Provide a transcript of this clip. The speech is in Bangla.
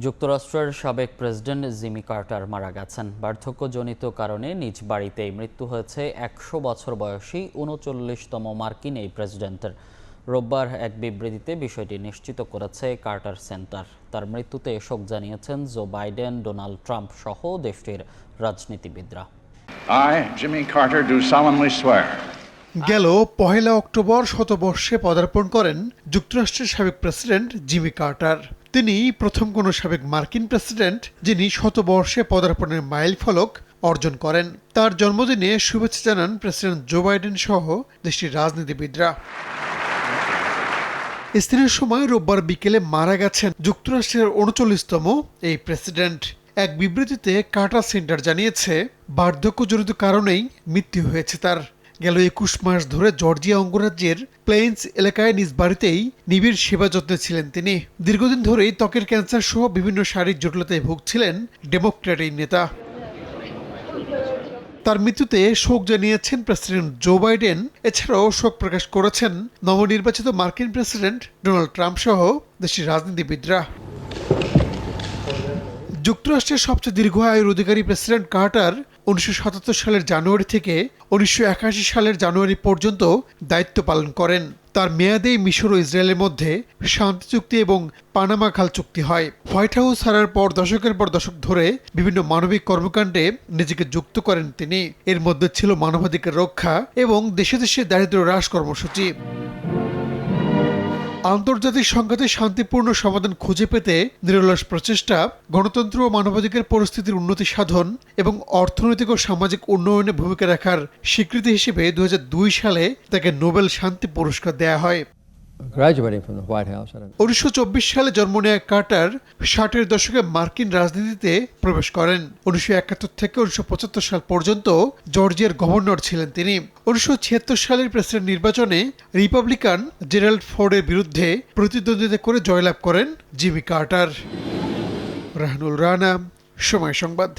যুক্তরাষ্ট্রের সাবেক প্রেসিডেন্ট জিমি কার্টার মারা গেছেন। বার্ধক্যজনিত কারণে নিজ বাড়িতেই মৃত্যু হয়েছে একশো বছর বয়সী উনচল্লিশতম মার্কিন এই প্রেসিডেন্টের। রোববার এক বিবৃতিতে বিষয়টি নিশ্চিত করেছে কার্টার সেন্টার। তার মৃত্যুতে শোক জানিয়েছেন জো বাইডেন, ডোনাল্ড ট্রাম্প সহ দেশটির রাজনীতিবিদরা। গেল পহেলা অক্টোবর শতবর্ষে পদার্পণ করেন যুক্তরাষ্ট্রের সাবেক প্রেসিডেন্ট জিমি কার্টার। তিনি প্রথম কোনো সাবেক মার্কিন প্রেসিডেন্ট যিনি শতবর্ষে পদার্পণের মাইল ফলক অর্জন করেন। তার জন্মদিনে শুভেচ্ছা জানান প্রেসিডেন্ট জো বাইডেন সহ দেশটির রাজনীতিবিদরা। স্থানীয় সময় রোববার বিকেলে মারা গেছেন যুক্তরাষ্ট্রের উনচল্লিশতম এই প্রেসিডেন্ট। এক বিবৃতিতে কার্টার সেন্টার জানিয়েছে, বার্ধক্যজনিত কারণেই মৃত্যু হয়েছে তার। গেল একুশ মাস ধরে জর্জিয়া অঙ্গরাজ্যের প্লেইন্স এলাকায় নিজ বাড়িতেই নিবিড় সেবা যত্নে ছিলেন তিনি। দীর্ঘদিন ধরেই ত্বকের ক্যান্সার সহ বিভিন্ন শারীরিক জটিলতায় ভুগছিলেন ডেমোক্র্যাট এই নেতা। তার মৃত্যুতে শোক জানিয়েছেন প্রেসিডেন্ট জো বাইডেন। এছাড়াও শোক প্রকাশ করেছেন নবনির্বাচিত মার্কিন প্রেসিডেন্ট ডোনাল্ড ট্রাম্প সহ দেশটির রাজনীতিবিদরা। যুক্তরাষ্ট্রের সবচেয়ে দীর্ঘ আয়ুর অধিকারী প্রেসিডেন্ট কার্টার উনিশশো সাতাত্তর সালের জানুয়ারি থেকে উনিশশো একাশি সালের জানুয়ারি পর্যন্ত দায়িত্ব পালন করেন। তার মেয়াদেই মিশর ও ইসরায়েলের মধ্যে শান্তি চুক্তি এবং পানামা খাল চুক্তি হয়। হোয়াইট হাউস হারার পর দশকের পর দশক ধরে বিভিন্ন মানবিক কর্মকাণ্ডে নিজেকে যুক্ত করেন তিনি। এর মধ্যে ছিল মানবাধিকার রক্ষা এবং দেশে দেশে দারিদ্র হ্রাস কর্মসূচি। আন্তর্জাতিক সংঘাতে শান্তিপূর্ণ সমাধান খুঁজে পেতে নিরলস প্রচেষ্টা, গণতন্ত্র ও মানবাধিকার পরিস্থিতির উন্নতি সাধন এবং অর্থনৈতিক ও সামাজিক উন্নয়নে ভূমিকা রাখার স্বীকৃতি হিসেবে দু হাজার দুই সালে তাকে নোবেল শান্তি পুরস্কার দেয়া হয়। উনিশশো সালে জন্ম নেয়া কার্টার ষাটের দশকে মার্কিন রাজনীতিতে প্রবেশ করেন। উনিশশো একাত্তর থেকে উনিশশো পঁচাত্তর সাল পর্যন্ত জর্জিয়ার গভর্নর ছিলেন তিনি। উনিশশো ছিয়াত্তর সালের প্রেসিডেন্ট নির্বাচনে রিপাবলিকান জেরাল্ড ফোর্ডের বিরুদ্ধে প্রতিদ্বন্দ্বিতা করে জয়লাভ করেন জিমি কার্টার। রাহানুল রানা, সময় সংবাদ।